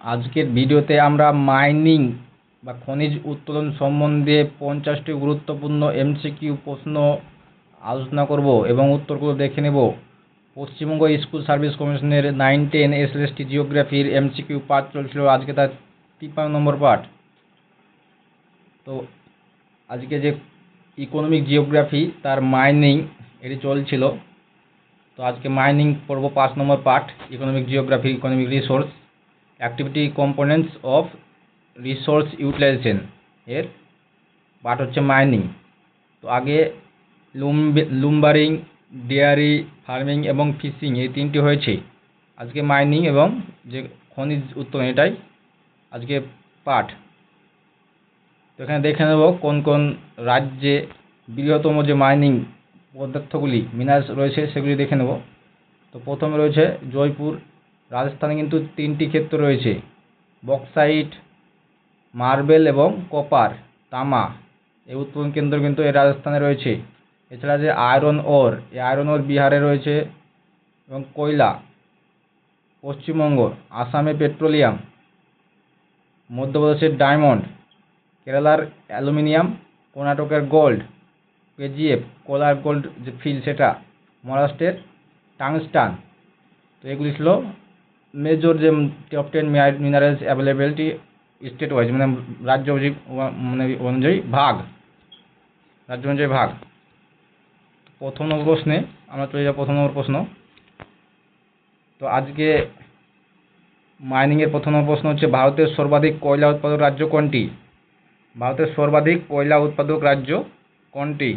আজকের ভিডিওতে আমরা মাইনিং বা খনিজ উত্তোলন সম্বন্ধে পঞ্চাশটি গুরুত্বপূর্ণ এমসিকিউ প্রশ্ন আলোচনা করব এবং উত্তরগুলো দেখে নেব। পশ্চিমবঙ্গ স্কুল সার্ভিস কমিশনের নাইন টেন এসএলএসটি জিওগ্রাফির এমসিকিউ পার্ট চলছিল আজকে তার তিপ্পান্ন নম্বর পার্ট তো আজকে যে ইকোনমিক জিওগ্রাফি তার মাইনিং এটি চলছিল। তো আজকে মাইনিং পড়ব পাঁচ নম্বর part economic geography economic resource activity components of resource utilization এর পার্ট হচ্ছে মাইনিং তো আগে লুম লুম্বারিং ডেয়ারি ফার্মিং এবং ফিশিং এই তিনটি হয়েছে। আজকে মাইনিং এবং যে খনিজ উত্তোলন এটাই আজকে পাঠ তো এখানে দেখে নেব কোন কোন রাজ্যে বৃহত্তম যে মাইনিং পদার্থগুলি মিনারেলস রয়েছে সেগুলি দেখে নেব। তো প্রথমে রয়েছে জয়পুর রাজস্থানে কিন্তু তিনটি ক্ষেত্র রয়েছে। বক্সাইট মার্বেল এবং কপার তামা। এই উৎপাদন কেন্দ্র কিন্তু এই রাজস্থানে রয়েছে। এছাড়া যে আয়রন ওর এই আয়রন ওর বিহারে রয়েছে এবং কয়লা, পশ্চিমবঙ্গ, আসামে পেট্রোলিয়াম মধ্যপ্রদেশের ডায়মন্ড কেরালার অ্যালুমিনিয়াম কর্ণাটকের গোল্ড কেজিএফ কোলার গোল্ড যে ফিল সেটা, মহারাষ্ট্রের টাংস্টান তো এগুলি ছিল মেজর যে top ten minerals availability state wise মানে রাজ্য মানে অনুযায়ী ভাগ। রাজ্য অনুযায়ী ভাগ। প্রথম নম্বর প্রশ্নে আমরা চলে যাব প্রথম নম্বর প্রশ্ন। তো আজকে মাইনিংয়ের প্রথম প্রশ্ন হচ্ছে, ভারতের সর্বাধিক কয়লা উৎপাদক রাজ্য কোনটি? ভারতের সর্বাধিক কয়লা উৎপাদক রাজ্য কোনটি?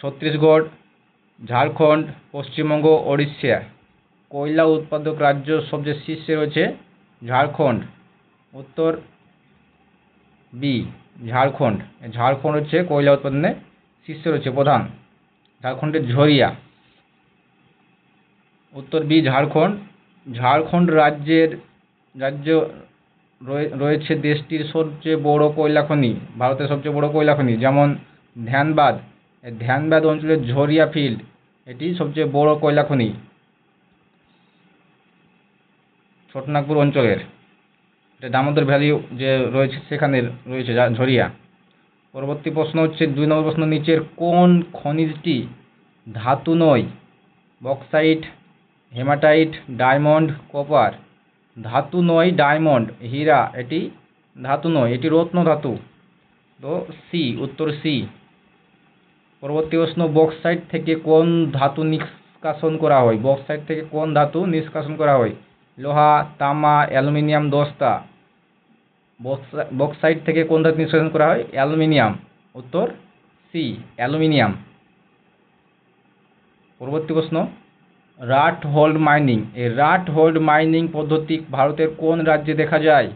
ছত্তিশগড়, ঝাড়খণ্ড, পশ্চিমবঙ্গ, ওড়িশা। কয়লা উৎপাদক রাজ্য সবচেয়ে শীর্ষে রয়েছে? ঝাড়খণ্ড। উত্তর বি ঝাড়খণ্ড। ঝাড়খণ্ড হচ্ছে কয়লা উৎপাদনে শীর্ষে রয়েছে, প্রধান। ঝাড়খণ্ডের ঝরিয়া। উত্তর বি ঝাড়খণ্ড। ঝাড়খণ্ড রাজ্যের, রাজ্য রয়েছে দেশটির সবচেয়ে বড় কয়লা খনি, ভারতের সবচেয়ে বড় কয়লা খনি, যেমন ধ্যানবাদ। ধ্যানবাদ অঞ্চলের ঝরিয়া ফিল্ড এটি সবচেয়ে বড় কয়লা খনি। ছোটনাগপুর অঞ্চলের এটা দামোদর ভ্যালি যে রয়েছে সেখানে রয়েছে ঝরিয়া। পরবর্তী প্রশ্ন হচ্ছে, দুই নম্বর প্রশ্ন, নিচের কোন খনিজটি ধাতু নয়? Bauxite, hematite, diamond, copper. ধাতু নয়, ডায়মন্ড, হীরা, এটি ধাতু নয়, এটি রত্ন ধাতু। তো সি উত্তর সি পরবর্তী প্রশ্ন, বক্সাইট থেকে কোন ধাতু নিষ্কাশন করা হয়? বক্সাইট থেকে কোন ধাতু নিষ্কাশন করা হয়? লোহা, তামা, অ্যালুমিনিয়াম দস্তা। বক্সাইট থেকে কোন ধাতু নিষ্কাশন করা হয়? অ্যালুমিনিয়াম। উত্তর, সি, অ্যালুমিনিয়াম। পরবর্তী প্রশ্ন। Rat hole mining. এই রাট হোল্ড মাইনিং পদ্ধতি ভারতের কোন রাজ্যে দেখা যায়?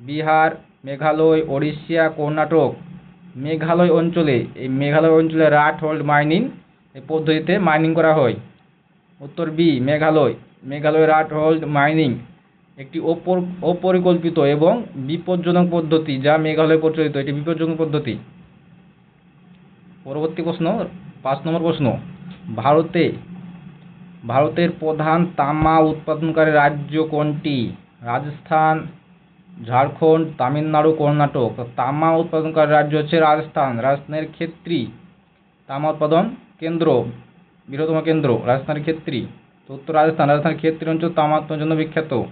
বিহার, মেঘালয়, ওড়িশা, কর্ণাটক। মেঘালয় অঞ্চলে, এই মেঘালয় অঞ্চলে রাট হোল্ড মাইনিং এই পদ্ধতিতে মাইনিং করা হয়। উত্তর B, Meghalaya. Meghalaya rat hole mining একটি অপর, অপরিকল্পিত এবং বিপজ্জনক পদ্ধতি যা মেঘালয়ে প্রচলিত এটি বিপজ্জনক পদ্ধতি। পরবর্তী প্রশ্ন, পাঁচ নম্বর প্রশ্ন, ভারতে, ভারতের প্রধান তামা উৎপাদনকারী রাজ্য কোনটি? রাজস্থান, ঝাড়খণ্ড, তামিলনাড়ু, কর্ণাটক। তামা উৎপাদনকারী রাজ্য হচ্ছে রাজস্থান। রাজস্থানের ক্ষেত্রী তামা উৎপাদন কেন্দ্র, বৃহত্তম কেন্দ্র, রাজস্থানের ক্ষেত্রী। উত্তর রাজস্থান রাজস্থানের ক্ষেত্রী অঞ্চল তামা জন্য বিখ্যাত।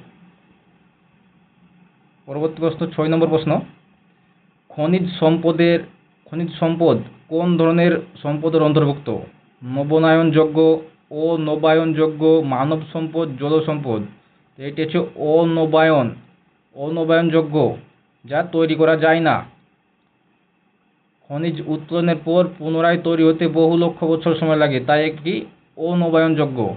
পরবর্তী প্রশ্ন, ছয় নম্বর প্রশ্ন। খনিজ সম্পদের, খনিজ সম্পদ কোন ধরনের সম্পদের অন্তর্ভুক্ত? নবনায়নযোগ্য ও নবায়নযোগ্য মানব সম্পদ, জল সম্পদ? এটি হচ্ছে অনবায়ন, অনবায়নযোগ্য, যা তৈরি করা যায় না। খনিজ উত্তোলনের পর পুনরায় তৈরি হতে বহু লক্ষ বছর সময় লাগে, তাই একটি অনবায়নযোগ্য।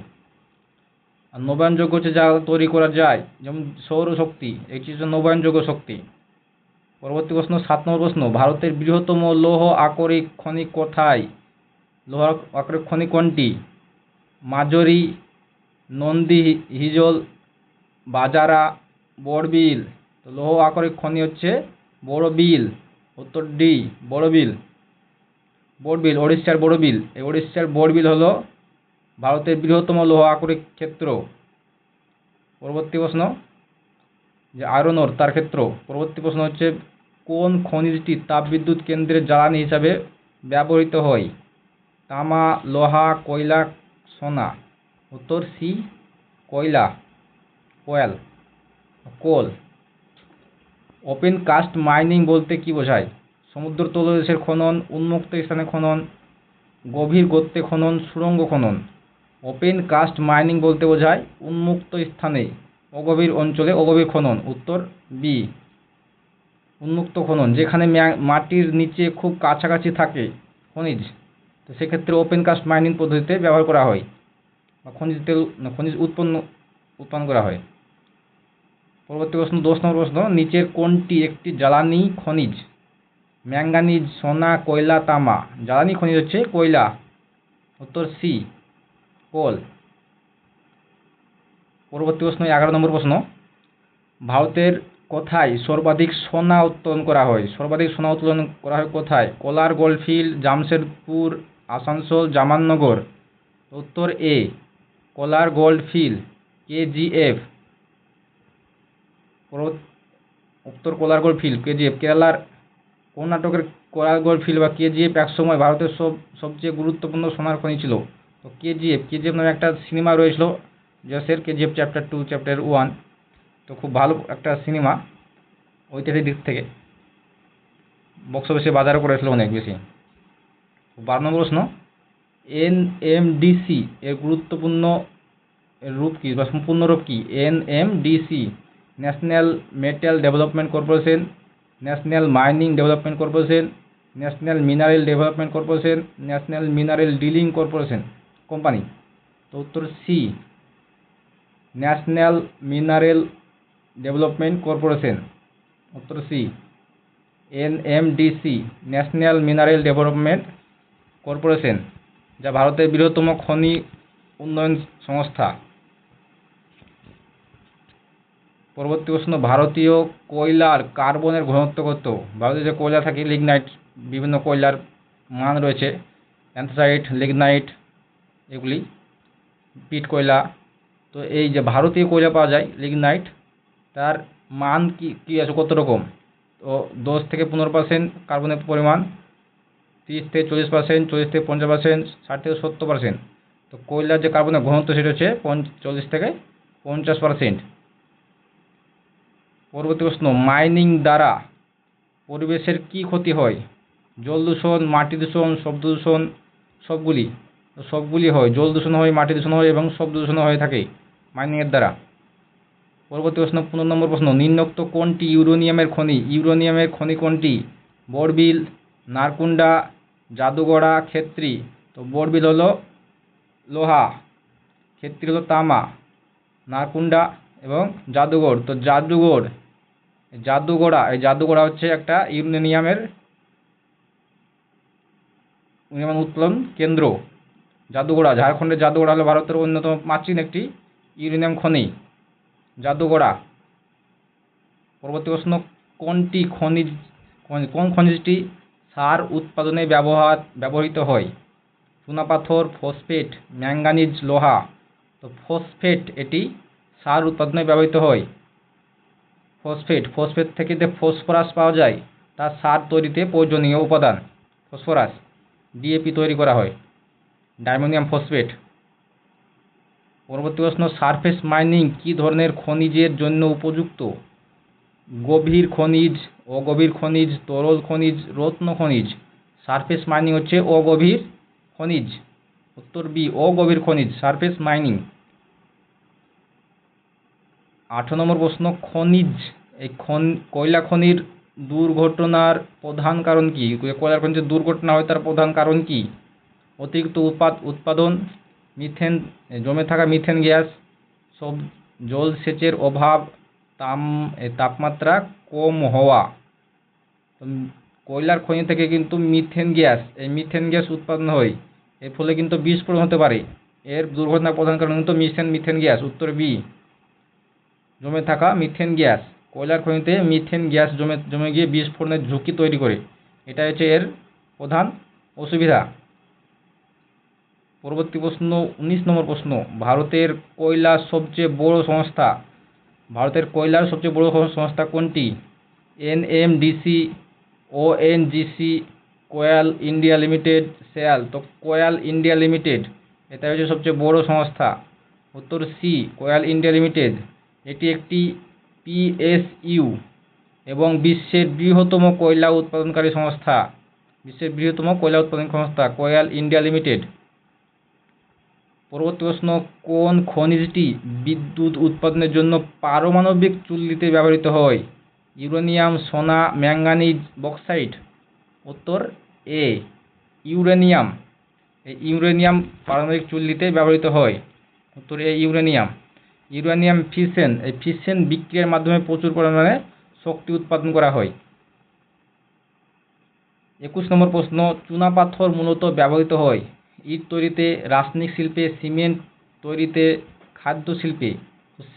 আর নবায়নযোগ্য হচ্ছে যা তৈরি করা যায়। যেমন সৌরশক্তি, এটি হচ্ছে নবায়নযোগ্য শক্তি। পরবর্তী প্রশ্ন, সাত নম্বর প্রশ্ন, ভারতের বৃহত্তম লৌহ আকরিক খনি কোথায়? লৌহ আকরিক খনি কোনটি? মাজরি নন্দী, হিজল, বাজারা, বড়বিল। তো লৌহ আকরিক খনি হচ্ছে বড়বিল, উত্তর ডি, বড়বিল। বড়বিল, ওড়িশার বড়বিল। এই ওড়িশার বড়বিল হলো ভারতের বৃহত্তম লৌহ আকরিক ক্ষেত্র পরবর্তী প্রশ্ন যে আয়রন ওর তার ক্ষেত্র। পরবর্তী প্রশ্ন হচ্ছে, কোন খনিজটি তাপবিদ্যুৎ কেন্দ্রের জ্বালানি হিসাবে ব্যবহৃত হয়? তামা, লোহা, কয়লা, সোনা। উত্তর সি কয়লা, coal coal. Open cast mining বলতে কি বোঝায়? সমুদ্র তলদেশের খনন, উন্মুক্ত স্থানে খনন, গভীর গর্তে খনন, সুড়ঙ্গ খনন। ওপেন কাস্ট মাইনিং বলতে বোঝায় উন্মুক্ত স্থানে, অগভীর অঞ্চলে অগভীর খনন। উত্তর, বি। উন্মুক্ত খনন, যেখানে মাটির নিচে খুব কাছাকাছি থাকে খনিজ। তো সেক্ষেত্রে ওপেন কাস্ট মাইনিং পদ্ধতিতে ব্যবহার করা হয় বা খনিজ তেল খনিজ উৎপন্ন উৎপন্ন করা হয়। পরবর্তী প্রশ্ন, দশ নম্বর প্রশ্ন, নিচের কোনটি একটি জ্বালানি খনিজ? ম্যাঙ্গানিজ, সোনা, কয়লা, তামা। জ্বালানি খনিজ হচ্ছে কয়লা। উত্তর, সি। কোল পরবর্তী প্রশ্ন, এগারো নম্বর প্রশ্ন। ভারতের কোথায় সর্বাধিক সোনা উত্তোলন করা হয়? সর্বাধিক সোনা উত্তোলন করা হয় কোথায়? কোলার গোল্ডফিল্ড জামশেদপুর, আসানসোল জামাননগর উত্তর এ, কোলার গোল্ডফিল্ড কেজিএফ। উত্তর কোলার গোল্ডফিল্ড কেজিএফ। কেরালার কর্ণাটকের কোলার গোল্ডফিল্ড বা কেজিএফ একসময় ভারতের সব, সবচেয়ে গুরুত্বপূর্ণ সোনার খনি ছিল। তো কেজিএফ কেজিএফ নামে একটা সিনেমা রয়েছিল যশের KGF chapter two chapter one তো খুব ভালো একটা সিনেমা ঐতিহাসিক দিক থেকে। বক্স অফিসে বাজারও করেছিল অনেক বেশি। বারো নম্বর প্রশ্ন। এন এম ডিসি এর গুরুত্বপূর্ণ রূপ কী বা সম্পূর্ণ রূপ কী? N M DC national metal development corporation national mining development corporation national mineral development corporation national mineral dealing corporation company. তো উত্তর C national mineral development corporation উত্তর C N M NMDC national mineral development corporation যা ভারতের বৃহত্তম খনি উন্নয়ন সংস্থা। পরবর্তী প্রশ্ন, ভারতীয় কয়লার কার্বনের ঘনত্ব কত? ভারতীয় যে কয়লা থাকে, লিগনাইট, বিভিন্ন কয়লার মান রয়েছে অ্যান্থ্রাসাইট লিগনাইট এগুলি পিট কয়লা। তো এই যে ভারতীয় কয়লা পাওয়া যায় লিগনাইট তার মান কি, কী আছে, কত রকম? তো দশ থেকে পনেরো পার্সেন্ট কার্বনের পরিমাণ, তিরিশ থেকে চল্লিশ পার্সেন্ট চল্লিশ থেকে পঞ্চাশ পার্সেন্ট ষাট থেকে সত্তর পার্সেন্ট তো কয়লার যে কার্বনের ঘনত্ব সেটা হচ্ছে চল্লিশ থেকে পঞ্চাশ পার্সেন্ট পরবর্তী প্রশ্ন মাইনিং দ্বারা পরিবেশের কী ক্ষতি হয়? জল দূষণ, মাটি দূষণ, শব্দ দূষণ, সবগুলি। সবগুলি হয়, জল দূষণ হয়, মাটি দূষণ হয় এবং শব্দ দূষণ হয়ে থাকে মাইনিংয়ের দ্বারা। পরবর্তী প্রশ্ন, পনেরো নম্বর প্রশ্ন, নিম্নোক্ত কোনটি ইউরোনিয়ামের খনি? ইউরোনিয়ামের খনি কোনটি? বরবিল, নারকুন্ডা, জাদুগড়া, ক্ষেত্রী। তো বরবিল হলো লোহা, ক্ষেত্রী হলো তামা, নারকুন্ডা এবং জাদুগড়। তো জাদুগড়, জাদুগোড়া, এই জাদুগোড়া হচ্ছে একটা ইউরেনিয়ামের ইউরেনিয়াম উত্তোলন কেন্দ্র। জাদুগোড়া, ঝাড়খণ্ডের জাদুগোড়া হলো ভারতের অন্যতম প্রাচীন একটি ইউরেনিয়াম খনি। জাদুগোড়া, পরবর্তী প্রশ্ন, কোনটি খনিজ, কোন- খনিজটি সার উৎপাদনে ব্যবহার ব্যবহৃত হয়? চুনাপাথর, ফসফেট, ম্যাঙ্গানিজ লোহা। তো ফসফেট এটি সার উৎপাদনে ব্যবহৃত হয়। ফসফেট ফসফেট থেকে যে ফসফরাস পাওয়া যায় তা সার তৈরিতে প্রয়োজনীয় উপাদান, ফসফরাস। ডিএপি তৈরি করা হয়। Diammonium phosphate. পরবর্তী প্রশ্ন, সারফেস মাইনিং কী ধরনের খনিজের জন্য উপযুক্ত? গভীর খনিজ, অগভীর খনিজ, তরল খনিজ, রত্ন খনিজ। সারফেস মাইনিং হচ্ছে অগভীর খনিজ। উত্তর বি, অগভীর খনিজ, সারফেস মাইনিং। আঠারো নম্বর প্রশ্ন, খনিজ, এই খন, কয়লা খনির দুর্ঘটনার প্রধান কারণ কি? কয়লা খনির যে দুর্ঘটনা হয় তার প্রধান কারণ কি? অতিরিক্ত উৎপাদ, উৎপাদন, মিথেন, জমে থাকা মিথেন গ্যাস, সব জলসেচের অভাব তাপমাত্রা কম হওয়া। কয়লার খনি থেকে কিন্তু মিথেন গ্যাস, এই মিথেন গ্যাস উৎপাদন হয়। এর ফলে কিন্তু বিস্ফোরণ হতে পারে। এর দুর্ঘটনার প্রধান কারণ কিন্তু মিথেন মিথেন গ্যাস, উত্তর বি। জমে থাকা মিথেন গ্যাস, কয়লার খনিতে মিথেন গ্যাস জমে জমে গিয়ে বিস্ফোরণের ঝুঁকি তৈরি করে। এটা হচ্ছে এর প্রধান অসুবিধা। পরবর্তী প্রশ্ন, উনিশ নম্বর প্রশ্ন। ভারতের কয়লা সবচেয়ে বড় সংস্থা? ভারতের কয়লার সবচেয়ে বড় সংস্থা কোনটি? NMDC, ONGC, coal India limited, SAIL. তো কোয়াল ইন্ডিয়া লিমিটেড, এটা হচ্ছে সবচেয়ে বড় সংস্থা। উত্তর সি কোয়াল ইন্ডিয়া লিমিটেড, এটি একটি পিএসইউ এবং বিশ্বের বৃহত্তম কয়লা উৎপাদনকারী সংস্থা। বিশ্বের বৃহত্তম কয়লা উৎপাদন সংস্থা, কোয়াল ইন্ডিয়া লিমিটেড। পরবর্তী প্রশ্ন কোন খনিজটি বিদ্যুৎ উৎপাদনের জন্য পারমাণবিক চুল্লিতে ব্যবহৃত হয়। ইউরেনিয়াম, সোনা ম্যাঙ্গানিজ বক্সাইট। উত্তর এ, ইউরেনিয়াম। ইউরেনিয়াম পারমাণবিক চুল্লিতে ব্যবহৃত হয়। উত্তর এ, ইউরেনিয়াম। ইউরেনিয়াম ফিসেন। এই ফিসেন বিক্রিয়ার মাধ্যমে প্রচুর পরিমাণে শক্তি উৎপাদন করা হয়। একুশ নম্বর প্রশ্ন, চুনাপাথর মূলত ব্যবহৃত হয়। ইট তৈরিতে, রাসায়নিক শিল্পে, সিমেন্ট তৈরিতে, খাদ্য শিল্পে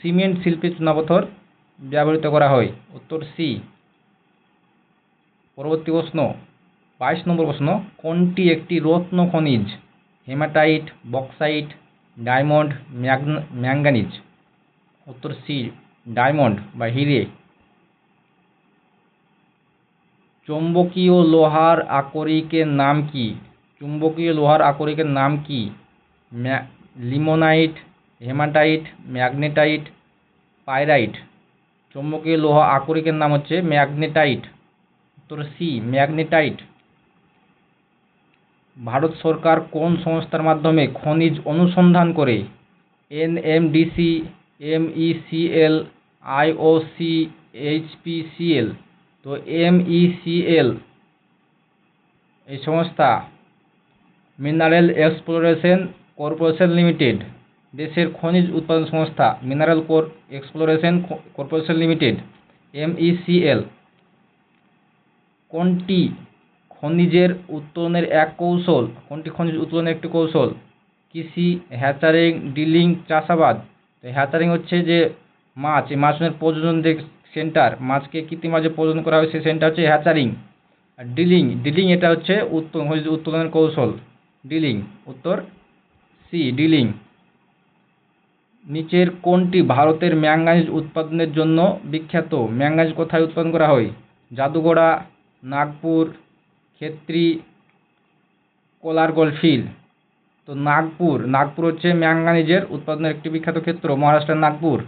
সিমেন্ট শিল্পে চুনাপাথর ব্যবহৃত করা হয়। উত্তর সি। পরবর্তী প্রশ্ন। বাইশ নম্বর প্রশ্ন, কোনটি একটি রত্ন খনিজ? Hematite, bauxite, diamond manganese. উত্তর সি, ডায়মন্ড বা হিরে। চৌম্বকীয় লোহার আকরিকের নাম কি? চুম্বকীয় লোহার আকরিকের নাম কি? Limonite, hematite, magnetite, pyrite. চুম্বকীয় লোহা আকরিকের নাম হচ্ছে ম্যাগনেটাইট। উত্তর সি, ম্যাগনেটাইট। ভারত সরকার কোন সংস্থার মাধ্যমে খনিজ অনুসন্ধান করে? এনএমডিসি এমইসিএল আইওসি এইচপিসিএল তো এম এমইসিএল এই সংস্থা মিনারেল এক্সপ্লোরেশন কর্পোরেশন লিমিটেড, দেশের খনিজ উৎপাদন সংস্থা mineral core exploration corporation limited, MECL. কোনটি খনিজের উত্তোলনের এক কৌশল? কোনটি খনিজ উত্তোলনের একটি কৌশল? কৃষি, হ্যাচারিং, ডিলিং, চাষাবাদ। তো হ্যাচারিং হচ্ছে যে মাছ, এই মাছের প্রজনন যে সেন্টার। মাছকে কৃত্রিম মাঝে প্রজনন করা হয়, সেই সেন্টার হচ্ছে হ্যাচারিং। আর ডিলিং ডিলিং এটা হচ্ছে উত্তোলন খনিজ উত্তোলনের কৌশল। ডিলিং, উত্তর সি ডিলিং। নিচের কোনটি ভারতের ম্যাঙ্গানিজ উৎপাদনের জন্য বিখ্যাত? ম্যাঙ্গানিজ কোথায় উৎপাদন করা হয়? জাদুগড়া নাগপুর, ক্ষেত্রী, কোলারগোল ফিল। তো নাগপুর নাগপুর হচ্ছে ম্যাঙ্গানিজের উৎপাদনের একটি বিখ্যাত ক্ষেত্র, মহারাষ্ট্রের নাগপুর।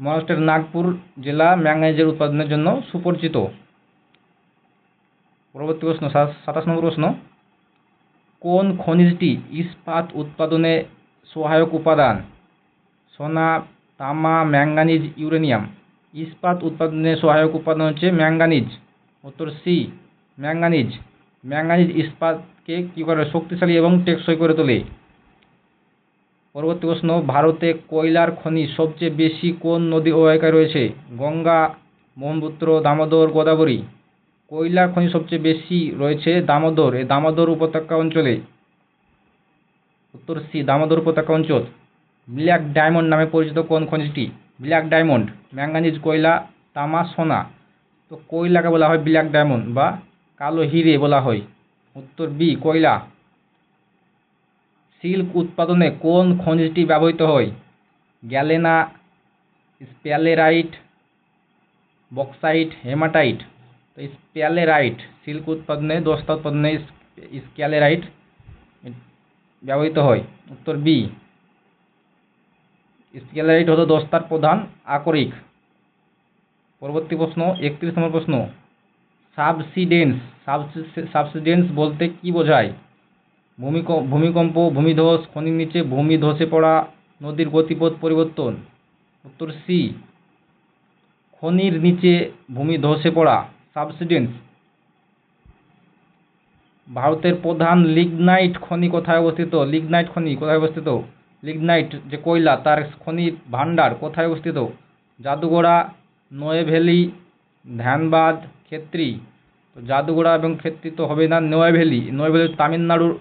মহারাষ্ট্রের নাগপুর জেলা ম্যাঙ্গানিজের উৎপাদনের জন্য সুপরিচিত। পরবর্তী প্রশ্ন সাতাশ নম্বর প্রশ্ন। কোন খনিজটি ইস্পাত উৎপাদনে সহায়ক উপাদান? সোনা, তামা, ম্যাঙ্গানিজ, ইউরেনিয়াম। ইস্পাত উৎপাদনে সহায়ক উপাদান হচ্ছে ম্যাঙ্গানিজ। উত্তর সি, ম্যাঙ্গানিজ। ম্যাঙ্গানিজ ইস্পাতকে কী করে শক্তিশালী এবং টেকসই করে তোলে? পরবর্তী প্রশ্ন, ভারতে কয়লার খনি সবচেয়ে বেশি কোন নদী অববাহিকায় রয়েছে? গঙ্গা, ব্রহ্মপুত্র, দামোদর, গোদাবরী। কয়লার খনি সবচেয়ে বেশি রয়েছে দামোদর, এই দামোদর উপত্যকা অঞ্চলে। উত্তর সি, দামোদর উপত্যকা অঞ্চল। ব্ল্যাক ডায়মন্ড নামে পরিচিত কোন খনিজটি? ব্ল্যাক ডায়মন্ড ম্যাঙ্গানিজ কয়লা, তামা, সোনা। তো কয়লাকে বলা হয় ব্ল্যাক ডায়মন্ড বা কালো হিরে বলা হয়। উত্তর বি, কয়লা। সিল্ক উৎপাদনে কোন খনিজটি ব্যবহৃত হয়? Galena, sphalerite, bauxite, hematite. তো স্প্যালেরাইট সিল্ক উৎপাদনে, দস্তা উৎপাদনে স্ক্যালেরাইট ব্যবহৃত হয়। উত্তর বি স্ক্যালারাইট হলো দস্তার প্রধান আকরিক। পরবর্তী প্রশ্ন, একত্রিশ নম্বর প্রশ্ন সাবসিডেন্স সাবসিডেন্স বলতে কি বোঝায়? ভূমিকম্প, ভূমিধস, খনির নিচে ভূমি ধসে পড়া নদীর গতিপথ পরিবর্তন। উত্তর সি খনির নিচে ভূমি ধসে পড়া সাবসিডেন্স ভারতের প্রধান লিগনাইট খনি কোথায় অবস্থিত? লিগনাইট খনি কোথায় অবস্থিত? লিগনাইট যে কয়লা, তার খনি ভাণ্ডার কোথায় অবস্থিত? জাদুগোড়া, নোয়েভেলি ধ্যানবাদ ক্ষেত্রী। তো জাদুগোড়া এবং ক্ষেত্রী তো হবে না নোয়েভেলি। নোয়েভেলি তামিলনাড়ুর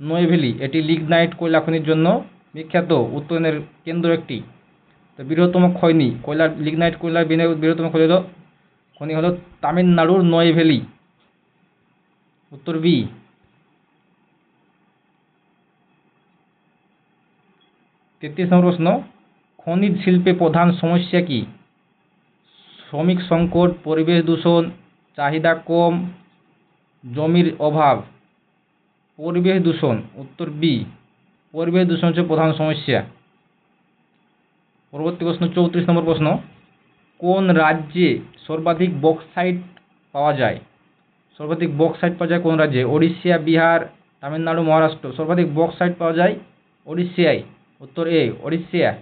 নোয়েভেলি। এটি লিগনাইট কয়লা খনির জন্য বিখ্যাত, উত্তোলনের কেন্দ্র একটি। তো বৃহত্তম খনি কয়লার লিগনাইট কয়লার বৃহত্তম খনি হলো খনি হলো তামিলনাড়ুর নোয়েভেলি উত্তর বি। তেত্রিশ নম্বর প্রশ্ন, খনিজ শিল্পে প্রধান সমস্যা কি? শ্রমিক সংকট, পরিবেশ দূষণ, চাহিদা কম, জমির অভাব। পরিবেশ দূষণ, উত্তর বি। পরিবেশ দূষণ হচ্ছে প্রধান সমস্যা। পরবর্তী প্রশ্ন, চৌত্রিশ নম্বর প্রশ্ন কোন রাজ্যে সর্বাধিক বক্সাইট পাওয়া যায়? সর্বাধিক বক্সাইট পাওয়া যায় কোন রাজ্যে? ওড়িশা, বিহার, তামিলনাড়ু, মহারাষ্ট্র। সর্বাধিক বক্সাইট পাওয়া যায় ওড়িশায়। উত্তর এ, ওড়িশা।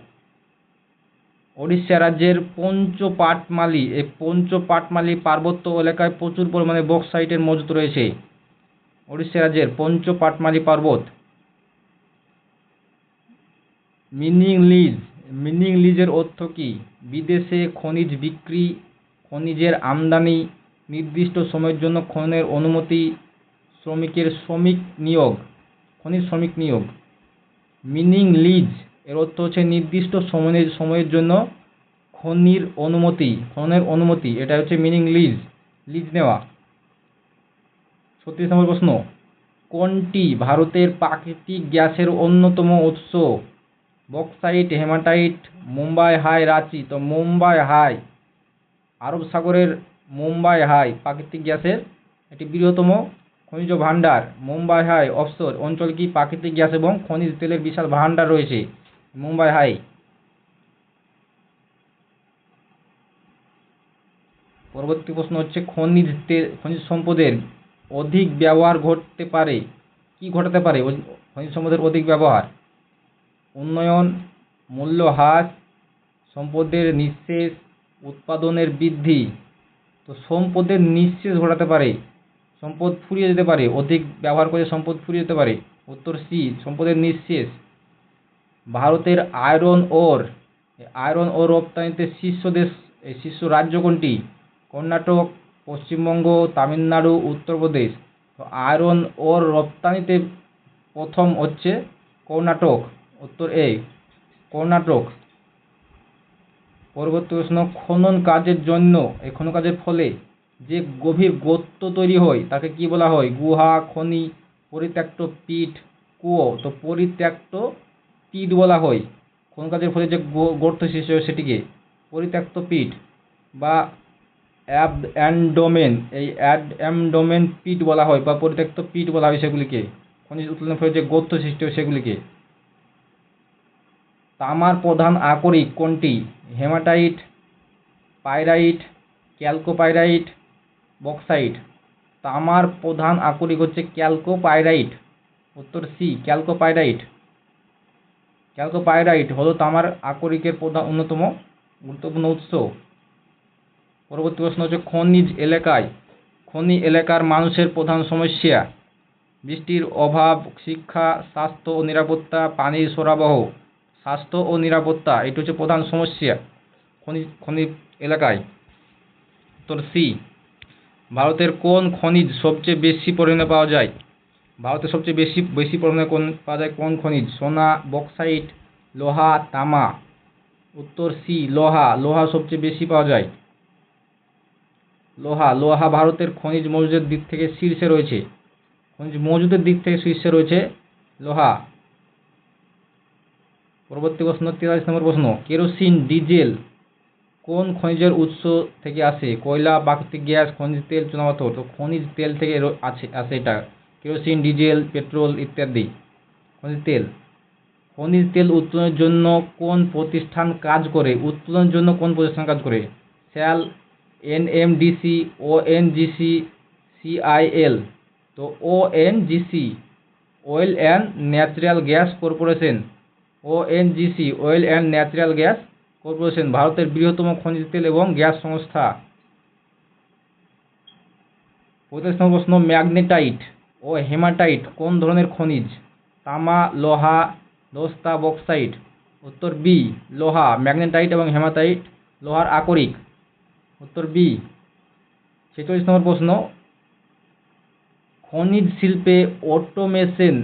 ওড়িশা রাজ্যের পঞ্চপাটমালি, এই পঞ্চপাটমালি পার্বত্য এলাকায় প্রচুর পরিমাণে বক্সাইটের মজুত রয়েছে। ওড়িশা রাজ্যের পঞ্চপাটমালি পর্বত মিনিং লিজ মিনিং লিজের অর্থ কি? বিদেশে খনিজ বিক্রি, খনিজের আমদানি, নির্দিষ্ট সময়ের জন্য খননের অনুমতি, শ্রমিকের শ্রমিক নিয়োগ, খনিজ শ্রমিক নিয়োগ। মিনিং লিজ এর অর্থ হচ্ছে নির্দিষ্ট সময়ের সময়ের জন্য খনির অনুমতি, খননের অনুমতি। এটা হচ্ছে মিনিং লিজ লিজ নেওয়া। ছত্রিশ নম্বর প্রশ্ন, কোনটি ভারতের প্রাকৃতিক গ্যাসের অন্যতম উৎস? Bauxite hematite, Mumbai High, Ranchi. তো মুম্বাই হাই, আরব সাগরের মুম্বাই হাই, প্রাকৃতিক গ্যাসের একটি বৃহত্তম খনিজ ভাণ্ডার। মুম্বাই হাই অফশোর অঞ্চল কি প্রাকৃতিক গ্যাস এবং খনিজ তেলের বিশাল ভাণ্ডার রয়েছে? মুম্বাই হাই। পরবর্তী প্রশ্ন হচ্ছে, খনিজ তেল খনিজ সম্পদের অধিক ব্যবহার ঘটতে পারে। কি ঘটাতে পারে? খনিজ সম্পদের অধিক ব্যবহার। উন্নয়ন, মূল্য হ্রাস, সম্পদের নিঃশেষ, উৎপাদনের বৃদ্ধি। তো সম্পদের নিঃশেষ ঘটাতে পারে, সম্পদ ফুরিয়ে যেতে পারে, অধিক ব্যবহার করে সম্পদ ফুরিয়ে যেতে পারে। উত্তর সি, সম্পদের নিঃশেষ। ভারতের আয়রন ওর, আয়রন ও রপ্তানিতে শীর্ষ দেশ শীর্ষ রাজ্য কোনটি? কর্ণাটক, পশ্চিমবঙ্গ, তামিলনাড়ু, উত্তরপ্রদেশ। তো আয়রন ওর রপ্তানিতে প্রথম হচ্ছে কর্ণাটক। উত্তর এ, কর্ণাটক। পরবর্তী প্রশ্ন, খনন কাজের জন্য এই খনন কাজের ফলে যে গভীর গর্ত তৈরি হয়, তাকে কি বলা হয়? গুহা, খনি, পরিত্যক্ত পিট কুয়ো। তো পরিত্যক্ত পিট বলা হয়। খনন কাজের ফলে যে গর্ত সৃষ্টি হয়, সেটিকে পরিত্যক্ত পিট বা অ্যাবডোমেন এই অ্যাবডোমেন পিট বলা হয় বা পরিত্যক্ত পিট বলা হয় সেগুলিকে। খনিজ উত্তোলনের ফলে যে গর্ত সৃষ্টি হয়, সেগুলিকে তামার প্রধান আকরিক কোনটি? Hematite, pyrite, chalcopyrite, bauxite. তামার প্রধান আকরিক হচ্ছে ক্যালকোপাইরাইট। উত্তর সি, ক্যালকোপাইরাইট। ক্যালকোপাইরাইট হলো তামার আকরিকের প্রধান অন্যতম গুরুত্বপূর্ণ উৎস। পরবর্তী প্রশ্ন হচ্ছে খনিজ এলাকায়। খনি এলাকার মানুষের প্রধান সমস্যা। বৃষ্টির অভাব, শিক্ষা, স্বাস্থ্য ও নিরাপত্তা, পানির সরবরাহ। স্বাস্থ্য ও নিরাপত্তা, এটি হচ্ছে প্রধান সমস্যা খনিজ খনিজ এলাকায়। উত্তর সি ভারতের কোন খনিজ সবচেয়ে বেশি পরিমাণে পাওয়া যায়? ভারতে সবচেয়ে বেশি বেশি পরিমাণে কোন পাওয়া যায় কোন খনিজ? সোনা বক্সাইট লোহা, তামা। উত্তর সি লোহা লোহা সবচেয়ে বেশি পাওয়া যায়। লোহা লোহা ভারতের খনিজ মজুদের দিক থেকে শীর্ষে রয়েছে। খনিজ মজুদের দিক থেকে শীর্ষে রয়েছে লোহা। পরবর্তী প্রশ্ন তেতাল্লিশ নম্বর প্রশ্ন, কেরোসিন, ডিজেল কোন খনিজের উৎস থেকে আসে? কয়লা, প্রাকৃতিক গ্যাস, খনিজ তেল চুনাপাথর তো খনিজ তেল থেকে আছে আসে এটা। কেরোসিন, ডিজেল, পেট্রোল ইত্যাদি। খনিজ তেল। খনিজ তেল উত্তোলনের জন্য কোন প্রতিষ্ঠান কাজ করে? উত্তোলনের জন্য কোন প্রতিষ্ঠান কাজ করে? শ্যাল, এনএমডিসি, ওএনজিসি, সিআইএল। তো ONGC, oil and natural gas corporation. ONGC oil and natural gas corporation ভারতের বৃহত্তম খনিজ তেল এবং গ্যাস সংস্থা। পঁয়তাল্লিশ নম্বর প্রশ্ন, ম্যাগনেটাইট ও হেমাটাইট কোন ধরনের খনিজ? তামা, লোহা, দস্তা, বক্সাইট। উত্তর বি, লোহা, ম্যাগনেটাইট এবং হেমাটাইট, লোহার আকরিক। উত্তর বি, ছেচল্লিশ নম্বর প্রশ্ন, খনিজ শিল্পে অটোমেশন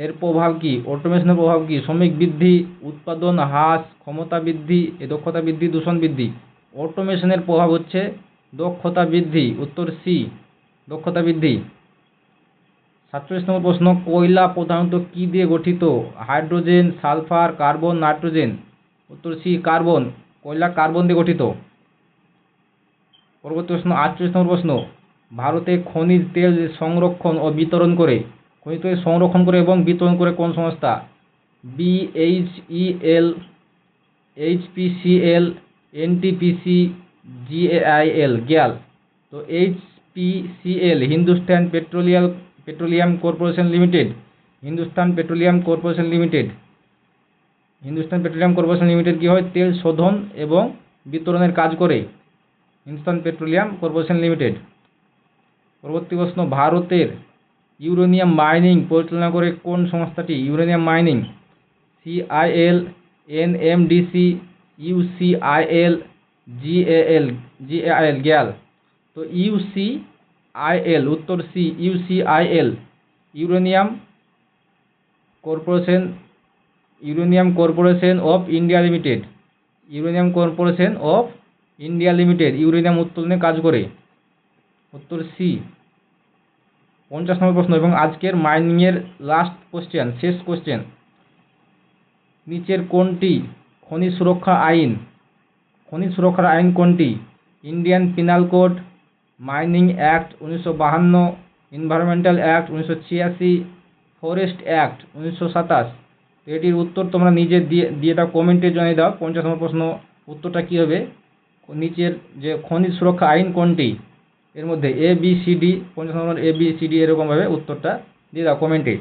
এর প্রভাব কি? অটোমেশনের প্রভাব কি? শ্রমিক বৃদ্ধি, উৎপাদন হ্রাস, ক্ষমতা বৃদ্ধি, এ দক্ষতা বৃদ্ধি, দূষণ বৃদ্ধি। অটোমেশনের প্রভাব হচ্ছে দক্ষতা বৃদ্ধি, উত্তর সি দক্ষতা বৃদ্ধি। সাতচল্লিশ নম্বর প্রশ্ন, কয়লা প্রধানত কি দিয়ে গঠিত? Hydrogen, sulphur, carbon, nitrogen. উত্তর সি কার্বন। কয়লা কার্বন দিয়ে গঠিত? পরবর্তী প্রশ্ন, আটচল্লিশ নম্বর প্রশ্ন, ভারতে খনিজ তেল সংরক্ষণ ও বিতরণ করে খনিজ তেল সংরক্ষণ করে এবং বিতরণ করে কোন সংস্থা? BHEL HPCL NTPC GAIL GAIL. তো HPCL Hindustan petroleum petroleum corporation limited. Hindustan petroleum corporation limited. Hindustan petroleum corporation limited কী হয়? তেল শোধন এবং বিতরণের কাজ করে। Hindustan petroleum corporation limited. পরবর্তী প্রশ্ন, ভারতের ইউরেনিয়াম মাইনিং পরিচালনা করে কোন সংস্থাটি? Uranium mining CIL NMDC UCIL GAL GAIL GAIL. তো ইউসিআইএল উত্তর C UCIL uranium corporation uranium corporation of India limited, uranium corporation of India limited, uranium উত্তোলনে কাজ করে। উত্তর সি পঞ্চাশ নম্বর প্রশ্ন এবং আজকের মাইনিংয়ের লাস্ট কোশ্চেন শেষ কোশ্চেন নিচের কোনটি? খনিজ সুরক্ষা আইন। খনিজ সুরক্ষার আইন কোনটি? Indian penal code mining act উনিশশো বাহান্ন এনভায়রনমেন্টাল অ্যাক্ট উনিশশো ছিয়াশি ফরেস্ট অ্যাক্ট উনিশশো সাতাশ। এটির উত্তর তোমরা নিজে দিয়ে দিয়ে দাও কমেন্টে জানিয়ে দাও। পঞ্চাশ নম্বর প্রশ্ন উত্তরটা কী হবে? নিচের যে খনিজ সুরক্ষা আইন কোনটি? এর মধ্যে এ বি সি ডি পঞ্চাশ number A B C D এরকমভাবে উত্তরটা দিয়ে দাও কমেন্টে